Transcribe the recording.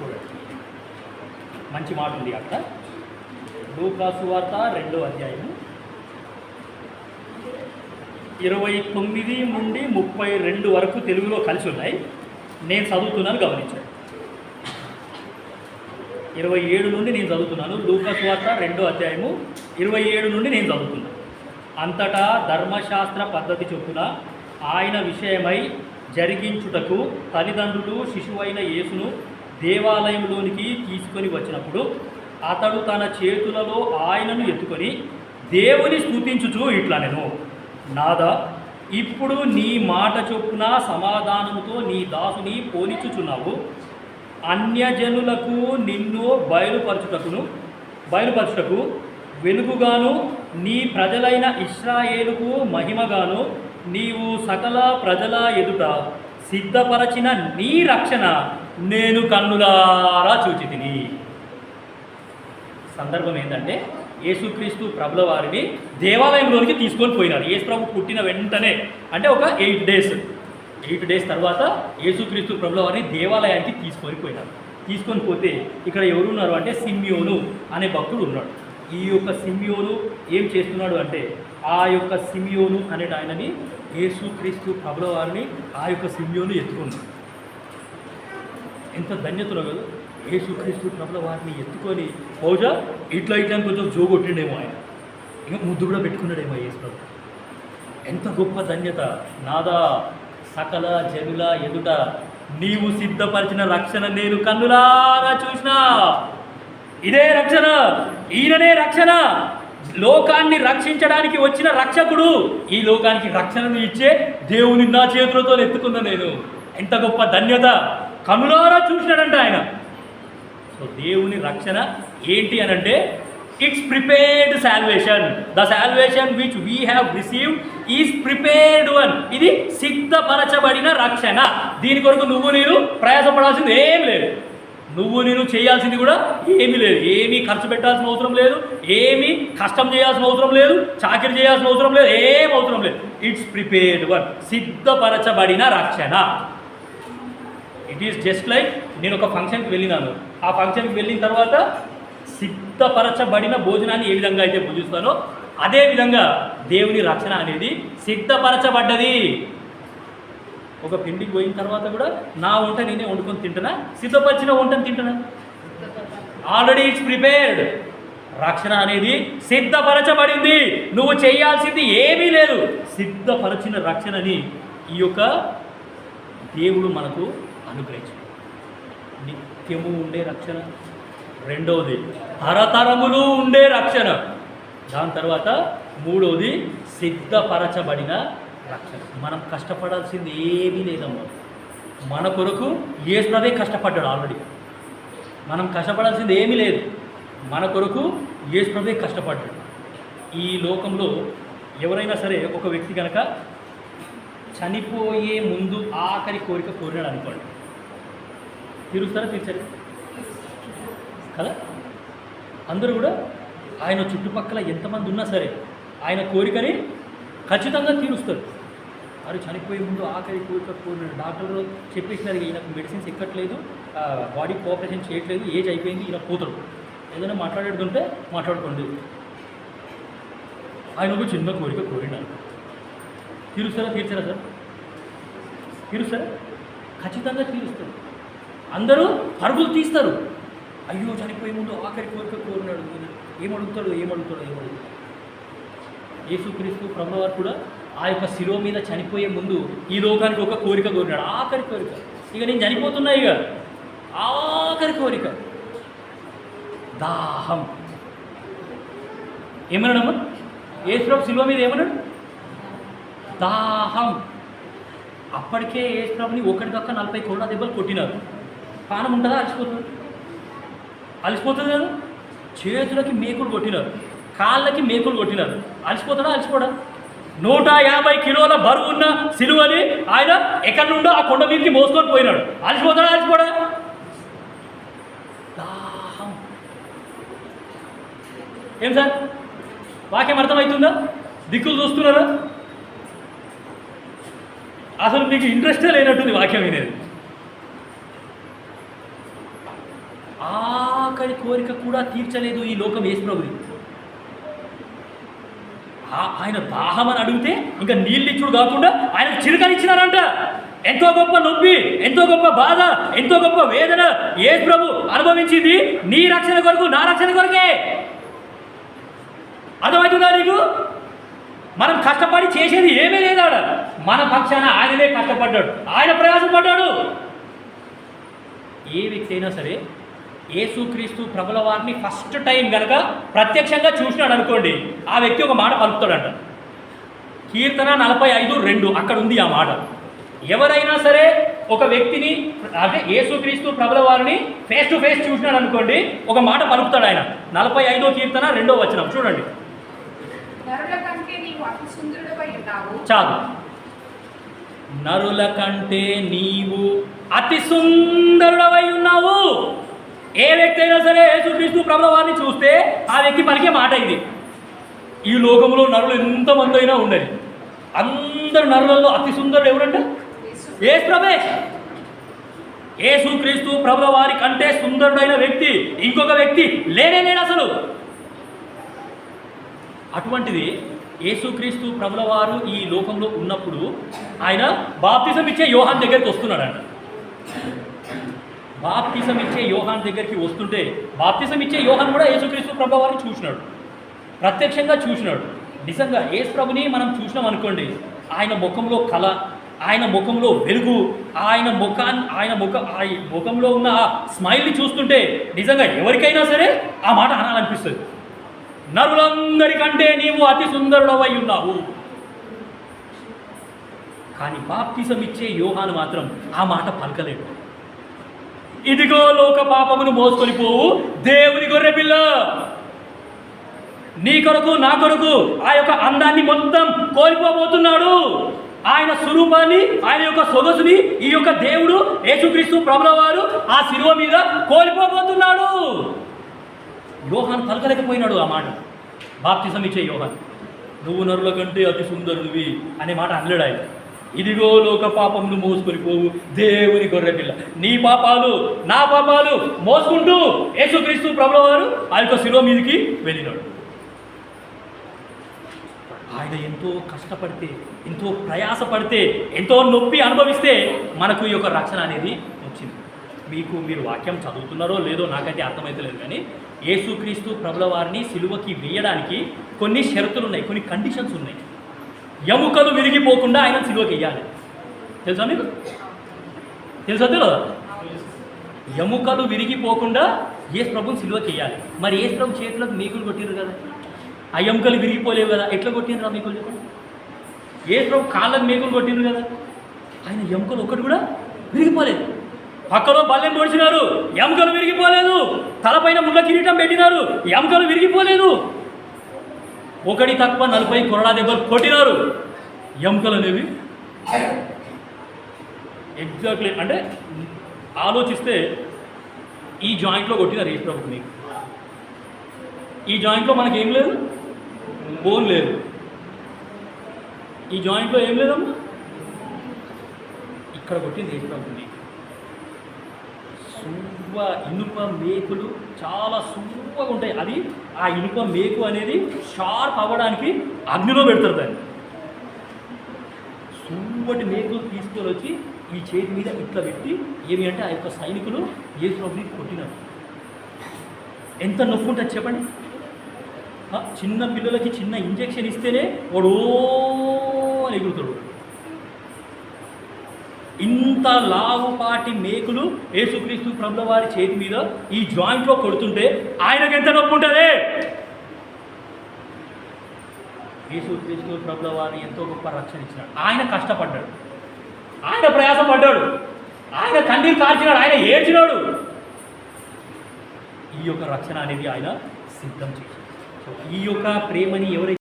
చూడండి. మంచి మాట ఉంది అక్కడ లూకాసు వార్త రెండో అధ్యాయము. ఇరవై తొమ్మిది నుండి ముప్పై రెండు వరకు తెలుగులో కలిసి ఉన్నాయి. నేను చదువుతున్నాను గమనించండి. ఇరవై ఏడు నుండి నేను చదువుతున్నాను. లూకాసు వార్త రెండో అధ్యాయము. ఇరవై ఏడు నుండి నేను చదువుతున్నాను. అంతటా ధర్మశాస్త్ర పద్ధతి చొప్పున ఆయన విషయమై జరిగించుటకు తల్లిదండ్రులు శిశువైన యేసును దేవాలయంలోనికి తీసుకొని వచ్చినప్పుడు అతడు తన చేతులలో ఆయనను ఎత్తుకొని దేవుని స్థుతించుచు ఇట్లా నేను నాదా ఇప్పుడు నీ మాట చొప్పున సమాధానముతో నీ దాసుని పోలిచుచున్నావు అన్యజనులకు నిన్ను బయలుపరచుటకును బయలుపరచుటకు వెలుగుగాను నీ ప్రజలైన ఇస్రాయేలుకు మహిమగాను నీవు సకల ప్రజల ఎదుట సిద్ధపరచిన నీ రక్షణ నేను కన్నులారా చూచి తిని సందర్భం ఏంటంటే యేసుక్రీస్తు ప్రభుల వారిని దేవాలయంలోనికి తీసుకొని పోయినారు. యేసు ప్రభు పుట్టిన వెంటనే అంటే ఒక ఎయిట్ డేస్. ఎయిట్ డేస్ తర్వాత యేసుక్రీస్తు ప్రభుల వారిని దేవాలయానికి తీసుకొని పోయినారు. తీసుకొని పోతే ఇక్కడ ఎవరు ఉన్నారు అంటే సిమ్యోను అనే భక్తుడు ఉన్నాడు. ఈ యొక్క సిమ్యోను ఏం చేస్తున్నాడు అంటే ఆ యొక్క సిమ్యోను అనే ఆయనని యేసుక్రీస్తు ప్రభుల వారిని ఆ యొక్క సిమ్యోను ఎత్తుకున్నాడు ఎంత ధన్యతలో కదా యేసుక్రీస్తు ప్రభుల వారిని ఎత్తుకొని బహుశా ఇట్లా ఇట్లా కొంచెం జోగొట్టిండేమో ఆయన. ఇంకా ముద్దు కూడా పెట్టుకున్నాడేమో యేసు ప్రభు ఎంత గొప్ప ధన్యత. నాదా సకల జనుల ఎదుట నీవు సిద్ధపరిచిన రక్షణ నేను కన్నులారా చూసినా. ఇదే రక్షణ. ఈయననే రక్షణ. లోకాన్ని రక్షించడానికి వచ్చిన రక్షకుడు ఈ లోకానికి రక్షణను ఇచ్చే దేవుని నా చేతులతో ఎత్తుకున్నా నేను. ఎంత గొప్ప ధన్యత. కనులారా చూసినాడంట ఆయన. సో దేవుని రక్షణ ఏంటి అని అంటే it's prepared salvation the salvation which we have received is prepared one ఇది సిద్ధపరచబడిన రక్షణ. దీని కొరకు నువ్వు నేను ప్రయాసపడాల్సింది ఏం లేదు. నువ్వు నేను చేయాల్సింది కూడా ఏమీ లేదు. ఏమీ ఖర్చు పెట్టాల్సిన అవసరం లేదు. ఏమీ కష్టం చేయాల్సిన అవసరం లేదు. చాకరీ చేయాల్సిన అవసరం లేదు. ఏం అవసరం లేదు. ఇట్స్ ప్రిపేర్డ్ వన్ సిద్ధపరచబడిన రక్షణ. ఇట్ ఈస్ జస్ట్ లైక్ నేను ఒక ఫంక్షన్కి వెళ్ళినాను. ఆ ఫంక్షన్కి వెళ్ళిన తర్వాత సిద్ధపరచబడిన భోజనాన్ని ఏ విధంగా అయితే భుజిస్తానో అదే విధంగా దేవుని రక్షణ అనేది సిద్ధపరచబడ్డది. ఒక పిండికి పోయిన తర్వాత కూడా నా వంట నేనే వండుకొని తింటున్నా? సిద్ధపరిచిన వంటను తింటున్నా? ఆల్రెడీ ఇట్స్ ప్రిపేర్డ్ రక్షణ అనేది సిద్ధపరచబడింది. నువ్వు చేయాల్సింది ఏమీ లేదు. సిద్ధపరచిన రక్షణని ఈ యొక్క దేవుడు మనకు అనుగ్రహించాడు. నిత్యము ఉండే రక్షణ. రెండవది తరతరములు ఉండే రక్షణ. దాని తర్వాత మూడవది సిద్ధపరచబడిన రక్షణ. మనం కష్టపడాల్సింది ఏమీ లేదమ్మా. మన కొరకు ఏసుప్రభే కష్టపడ్డాడు ఆల్రెడీ. మనం కష్టపడాల్సింది ఏమీ లేదు. మన కొరకు ఏసుప్రభే కష్టపడ్డాడు. ఈ లోకంలో ఎవరైనా సరే ఒక వ్యక్తి కనుక చనిపోయే ముందు ఆఖరి కోరిక కోరినాడు అనుకోండి. తీరుస్తారా తీర్చారు? కదా? అందరూ కూడా ఆయన చుట్టుపక్కల ఎంతమంది ఉన్నా సరే ఆయన కోరికని ఖచ్చితంగా తీరుస్తారు. వారు చనిపోయే ముందు ఆఖరి కోరిక కోరినాడు డాక్టర్ చెప్పేసినారు ఈయనకు మెడిసిన్స్ ఎక్కట్లేదు బాడీ కోఆపరేషన్ చేయట్లేదు ఏజ్ అయిపోయింది ఈయన పోతాడు ఏదైనా మాట్లాడేటుంటే మాట్లాడుకోండి. ఆయన ఒక చిన్న కోరిక కోరినారు తీరుస్తారా తీర్చారా సార్? తీరుస్తారా? ఖచ్చితంగా తీరుస్తారు. అందరూ పరుగులు తీస్తారు. అయ్యో చనిపోయే ముందు ఆఖరి కోరిక కోరినాడు ఏమడుగుతాడు ఏమడుగుతాడు ఏమడుగుతాడు. యేసుక్రీస్తు ప్రభువారు కూడా ఆ యొక్క శిలో మీద చనిపోయే ముందు ఈ లోకానికి ఒక కోరిక కోరినాడు. ఆఖరి కోరిక. ఇక నేను చనిపోతున్నా ఇక. ఆఖరి కోరిక. దాహం. ఏమన్నాడమ్మా? యేసుప్రభు శిలువ మీద ఏమన్నాడు? దాహం. అప్పటికే యేసురావుని ఒకటి దక్క నలభై కోళ్ళ దెబ్బలు కొట్టినారు. ప్రాణం ఉంటుందా? అలసిపోతుంది. అలసిపోతుంది కదా? చేతులకి మేకులు కొట్టినారు. కాళ్ళకి మేకులు కొట్టినారు. అలసిపోతాడా? అలసిపోడా? నూట యాభై కిలోల బరువు ఉన్న సిలువని ఆయన ఎక్కడి నుండో ఆ కొండ మీదకి మోసుకొని పోయినాడు. అలసిపోతాడా? అలసిపోడా? దాహం. ఏం సార్? వాక్యం అర్థమవుతుందా? దిక్కులు చూస్తున్నారా? అసలు మీకు ఇంట్రెస్టే లేనట్టుంది వాక్యం వినేది. ఆఖరి కోరిక కూడా తీర్చలేదు ఈ లోకం యేసుప్రభుని ఆయన దాహం అని అడిగితే ఇంకా నీళ్ళు ఇచ్చుడు కాకుండా ఆయన చిరుకనిచ్చినారంట ఎంతో గొప్ప నొప్పి ఎంతో గొప్ప బాధ ఎంతో గొప్ప వేదన ఏ ప్రభు అనుభవించింది. నీ రక్షణ కొరకు నా రక్షణ కొరకే. అర్థమవుతుందా నీకు? మనం కష్టపడి చేసేది ఏమీ లేదాడ మన పక్షాన ఆయననే కష్టపడ్డాడు. ఆయన ప్రయాసపడ్డాడు. ఏ వ్యక్తి అయినా సరే యేసుక్రీస్తు ప్రభుల వారిని ఫస్ట్ టైం కనుక ప్రత్యక్షంగా చూసినాడు అనుకోండి ఆ వ్యక్తి ఒక మాట పలుకుతాడంట కీర్తన నలభై ఐదు రెండు అక్కడ ఉంది ఆ మాట. ఎవరైనా సరే ఒక వ్యక్తిని అంటే యేసుక్రీస్తు ప్రభుల వారిని ఫేస్ టు ఫేస్ చూసినాడు అనుకోండి ఒక మాట పలుకుతాడు ఆయన. నలభై ఐదో కీర్తన రెండో వచనం చూడండి. చాలు. నరుల కంటే నీవు అతి సుందరుడవై ఉన్నావు. సరే ప్రభుల వారిని చూస్తే ఆ వ్యక్తి పలికే మాట ఇది. ఈ లోకంలో నరులు ఎంతమంది అయినా ఉండేది అందరు నరులలో అతి సుందరుడు ఎవరంటే? యేసు ఏ ప్రభే. యేసుక్రీస్తు ప్రభుల వారి కంటే సుందరుడైన వ్యక్తి ఇంకొక వ్యక్తి లేనే లేడు అసలు. అటువంటిది యేసుక్రీస్తు ప్రభుల వారు ఈ లోకంలో ఉన్నప్పుడు ఆయన బాప్తిజం ఇచ్చే యోహాన్ దగ్గరికి వస్తున్నాడంట. బాప్తిజం ఇచ్చే యోహాన్ దగ్గరికి వస్తుంటే బాప్తిజం ఇచ్చే యోహాన్ కూడా యేసుక్రీస్తు ప్రభుల వారిని చూసినాడు. ప్రత్యక్షంగా చూసినాడు. నిజంగా యేసు ప్రభుని మనం చూసినాం అనుకోండి ఆయన ముఖంలో కళ ఆయన ముఖంలో వెలుగు ఆయన ముఖాన్ని ఆయన ముఖ ఆయన ముఖంలో ఉన్న ఆ స్మైల్ని చూస్తుంటే నిజంగా ఎవరికైనా సరే ఆ మాట అనాలనిపిస్తుంది. నరులందరికంటే నీవు అతి సుందరుడవై ఉన్నావు. కానీ బాప్తిజం ఇచ్చే యోహాను మాత్రం ఆ మాట పలకలేడు ఇదిగో లోక పాపమును మోసుకొని పోవు. దేవుని గొర్రె పిల్ల. నీ కొరకు నా కొరకు ఆ యొక్క అందాన్ని మొత్తం కోల్పోబోతున్నాడు. ఆయన స్వరూపాన్ని ఆయన యొక్క సొగసుని ఈ యొక్క దేవుడు యేసుక్రీస్తు ప్రభుల వారు ఆ శిలువ మీద కోల్పోబోతున్నాడు. యోహాన్ పలకలేకపోయినాడు ఆ మాట. బాప్తిసం ఇచ్చే యోహాన్. నువ్వు నరుల కంటే అతి సుందరుడివి అనే మాట అనలేడు ఆయన. ఇదిగో లోక పాపమును మోసుకొని పోవు. దేవుని గొర్రె పిల్ల. నీ పాపాలు నా పాపాలు మోసుకుంటూ యేసుక్రీస్తు ప్రభుల వారు ఆ యొక్క శిలువ మీదకి వెళ్ళినాడు. ఆయన ఎంతో కష్టపడితే ఎంతో ప్రయాసపడితే ఎంతో నొప్పి అనుభవిస్తే మనకు ఈ యొక్క రక్షణ అనేది వచ్చింది. మీకు మీరు వాక్యం చదువుతున్నారో లేదో నాకైతే అర్థమైతలేదు కానీ యేసుక్రీస్తు ప్రభుల వారిని సిలువకి వేయడానికి కొన్ని షరతులు ఉన్నాయి కొన్ని కండిషన్స్ ఉన్నాయి. ఎముకలు విరిగిపోకుండా ఆయన సిలువకి వెయ్యాలి తెలుసా మీకు? తెలుసా తెలియదా ఎముకలు విరిగిపోకుండా ఏ ప్రభుని సిలువకి వెయ్యాలి మరి ఏ ప్రభు చేతులకు మేకులు కొట్టిరు కదా. ఆ ఎముకలు విరిగిపోలేవు కదా. ఎట్లా కొట్టినరా మేకులు చెప్పండి. ఏ ప్రభు కాళ్ళకు మేకులు కొట్టిండ్రు కదా. ఆయన ఎముకలు ఒక్కటి కూడా విరిగిపోలేదు. పక్కలో బల్లెం పొడిచినారు. ఎముకలు విరిగిపోలేదు. తలపైన ముళ్ళ కిరీటం పెట్టినారు. ఎముకలు విరిగిపోలేదు. ఒకటి తక్కువ నలభై కొరడా దెబ్బలు కొట్టినారు. ఎముకలు అనేవి ఎగ్జాక్ట్లీ అంటే ఆలోచిస్తే ఈ జాయింట్లో కొట్టినారు ఈ ప్రభుత్వని ఈ జాయింట్లో మనకి ఏం లేదు? బోన్ లేదు. ఈ జాయింట్లో ఏం లేదమ్మా? ఇక్కడ కొట్టింది ఏ ప్రభుని సువ్వ ఇనుప మేకులు చాలా సువ్వగా ఉంటాయి. అది ఆ ఇనుప మేకు అనేది షార్ప్ అవ్వడానికి అగ్నిలో పెడతారు దాన్ని. సువ్వటి మేకులు తీసుకొని వచ్చి ఈ చేతి మీద ఇట్లా పెట్టి ఏమి అంటే ఆ యొక్క సైనికులు ఏ కొట్టినారు. ఎంత నొప్పి ఉంటుంది చెప్పండి? చిన్న పిల్లలకి చిన్న ఇంజెక్షన్ ఇస్తేనే వాడు అని ఎగురుతాడు. ఇంత లావుపాటి మేకులు యేసుక్రీస్తు ప్రభుల వారి చేతి మీద ఈ జాయింట్లో కొడుతుంటే ఆయనకు ఎంత నొప్పి ఉంటుంది యేసుక్రీస్తు ప్రభుల వారిని ఎంతో గొప్ప రక్షణ ఇచ్చినాడు. ఆయన కష్టపడ్డాడు. ఆయన ప్రయాసపడ్డాడు. ఆయన కన్నీరు కార్చినాడు. ఆయన ఏడ్చినాడు. ఈ యొక్క రక్షణ అనేది ఆయన సిద్ధం చేశాడు ఈ యొక్క ప్రేమని ఎవరైతే